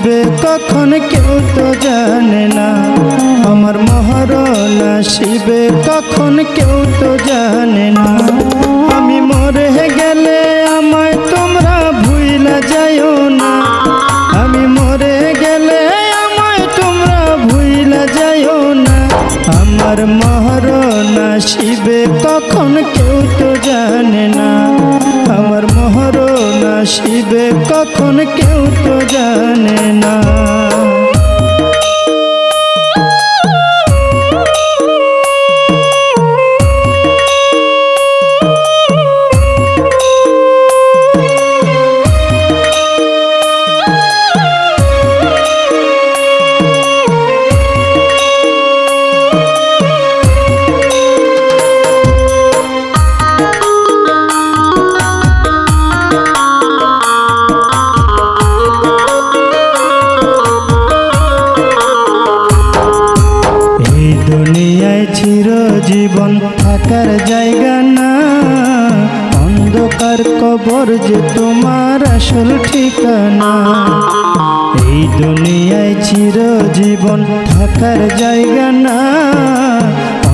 শিবে কখন কেউ তো জানে না। আমার মহারণা শিবে কখন কেউ তো জানে না। আমি মরে গেলে আমায় তোমরা ভুইলা যাইও না। আমি মরে গেলে আমায় তোমরা ভুইলা যাইও না। আমার মহারণা শিবে কখন কেউ তো জানে না। আমার মহারণা শিবে কখন কেউ তো জানে না। এই দুনিয়ায় চিরজীবন থাকার জায়গা না। অন্ধকার কবর যে তোমার আসল ঠিকানা। এই দুনিয়ায় চিরজীবন থাকার জায়গা না।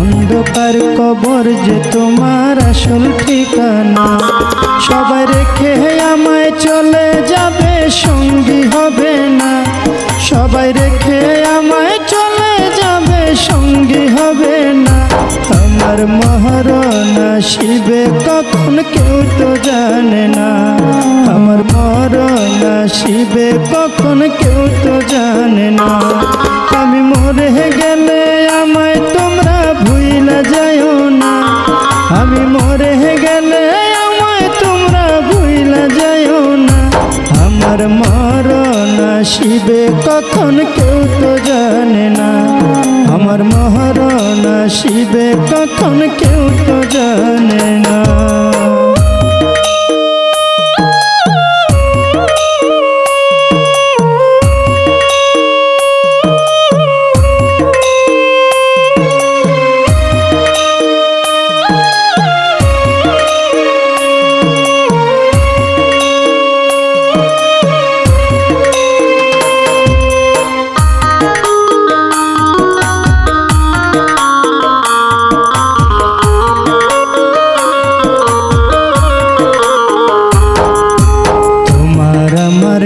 অন্ধকার কবর যে তোমার আসল ঠিকানা। সবাই রেখে আমায় চলে যাবে, সঙ্গী হবে না। সবাই রেখে শিবে কখন কেউ তো জানে না। আমার মহারণা শিবে কখন কেউ তো জানে না। আমি মরে গেলে আমায় তোমরা ভুইলা যাইও না। আমি মরে গেলে আমায় তোমরা ভুইলা যাইও না। আমার মরণা শিবে কখন কেউ তো জানে না। আমার মহারণা শিবে কখন কেউ জানে না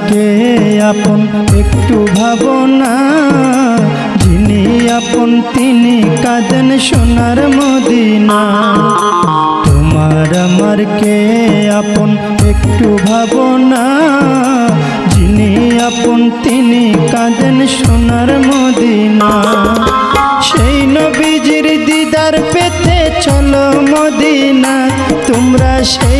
আমার কে আপন একটু ভাবনা। যিনি আপন, তিনি কাঁদেন সোনার মদিনা। তোমার আমার কে আপন একটু ভাবনা। যিনি আপন, তিনি কাঁদেন সোনার মদিনা। সেই নবীজির দিদার পেতে চলো মদিনা। তোমরা সেই